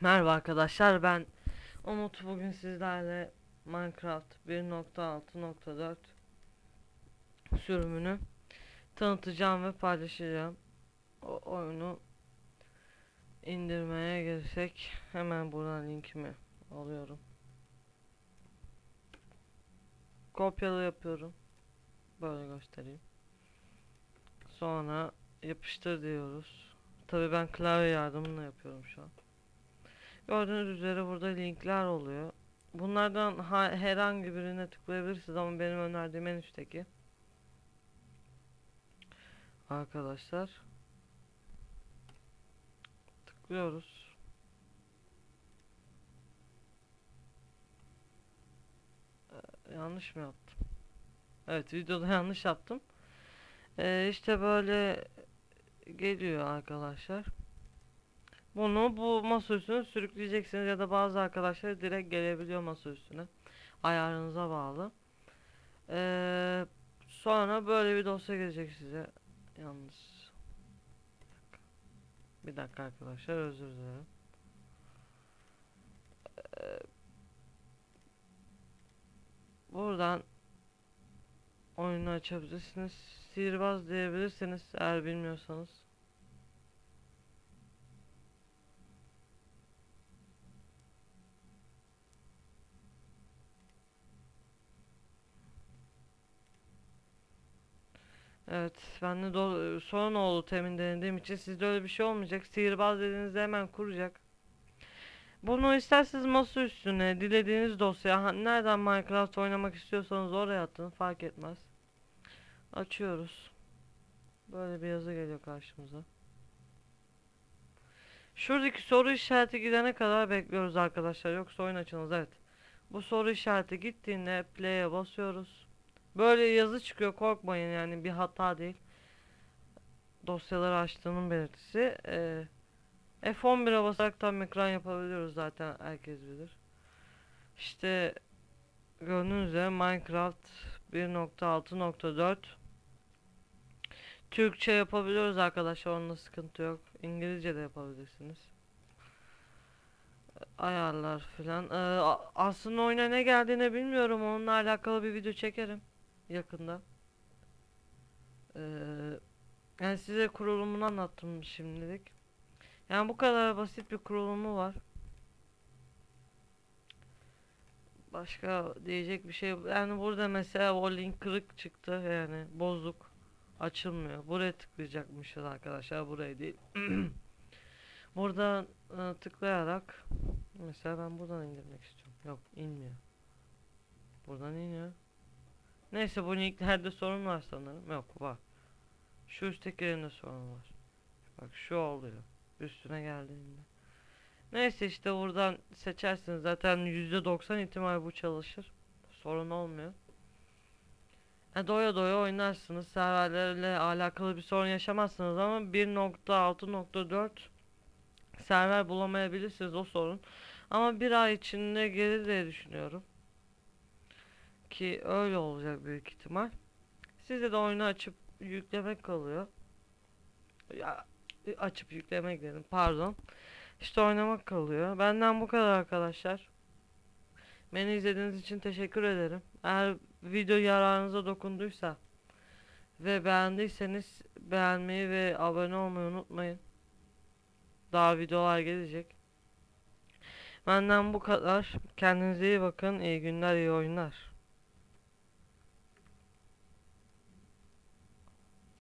Merhaba arkadaşlar ben Umut bugün sizlerle Minecraft 1.6.4 sürümünü tanıtacağım ve paylaşacağım. O oyunu indirmeye girsek hemen buradan linkimi alıyorum. Kopyalı yapıyorum. Böyle göstereyim. Sonra yapıştır diyoruz. Tabii ben klavye yardımıyla yapıyorum şu an. Gördüğünüz üzere burada linkler oluyor. Bunlardan ha- herhangi birine tıklayabilirsiniz ama benim önerdiğim en üstteki. Arkadaşlar. Tıklıyoruz. Ee, yanlış mı yaptım? Evet videoda yanlış yaptım. Ee, işte böyle geliyor arkadaşlar. Bunu bu masa üstüne sürükleyeceksiniz ya da bazı arkadaşlar direkt gelebiliyor masa üstüne. Ayarınıza bağlı. Ee, sonra böyle bir dosya gelecek size. Yalnız. Bir dakika arkadaşlar özür dilerim. Ee, buradan oyunu açabilirsiniz. Sihirbaz diyebilirsiniz eğer bilmiyorsanız. Evet, ben de sorun oldu temin denediğim için sizde öyle bir şey olmayacak. Sihirbaz dediğinizde hemen kuracak. Bunu isterseniz masa üstüne, dilediğiniz dosya, nereden Minecraft oynamak istiyorsanız oraya atın, fark etmez. Açıyoruz. Böyle bir yazı geliyor karşımıza. Şuradaki soru işareti gidene kadar bekliyoruz arkadaşlar. Yoksa oyun açınız, evet. Bu soru işareti gittiğinde play'e basıyoruz. Böyle yazı çıkıyor korkmayın yani bir hata değil. Dosyaları açtığının belirtisi. Ee, F11'e basarak tam ekran yapabiliyoruz zaten herkes bilir. İşte gördüğünüz üzere Minecraft 1.6.4 Türkçe yapabiliyoruz arkadaşlar onda sıkıntı yok. İngilizce de yapabilirsiniz. Ayarlar filan. Ee, aslında oyuna ne geldiğini bilmiyorum. Onunla alakalı bir video çekerim yakında. Ee, yani size kurulumunu anlattım şimdilik. Yani bu kadar basit bir kurulumu var. Başka diyecek bir şey. Yani burada mesela o link kırık çıktı yani bozuk açılmıyor. Buraya tıklayacakmışız arkadaşlar buraya değil. Buradan e, tıklayarak mesela ben buradan indirmek istiyorum. Yok inmiyor. Buradan iniyor. Neyse bu linklerde sorun var sanırım. Yok var. Şu üsttekilerinde sorun var. Bak şu oluyor. Üstüne geldiğinde. Neyse işte buradan seçersiniz. Zaten %90 ihtimal bu çalışır. Sorun olmuyor. E doya doya oynarsınız. Serverlerle alakalı bir sorun yaşamazsınız ama 1.6.4 server bulamayabilirsiniz o sorun. Ama bir ay içinde gelir diye düşünüyorum. Ki öyle olacak büyük ihtimal. Size de oyunu açıp yüklemek kalıyor. Ya açıp yüklemek dedim pardon. İşte oynamak kalıyor. Benden bu kadar arkadaşlar. Beni izlediğiniz için teşekkür ederim. Eğer video yararınıza dokunduysa ve beğendiyseniz beğenmeyi ve abone olmayı unutmayın. Daha videolar gelecek. Benden bu kadar. Kendinize iyi bakın. İyi günler, iyi oyunlar.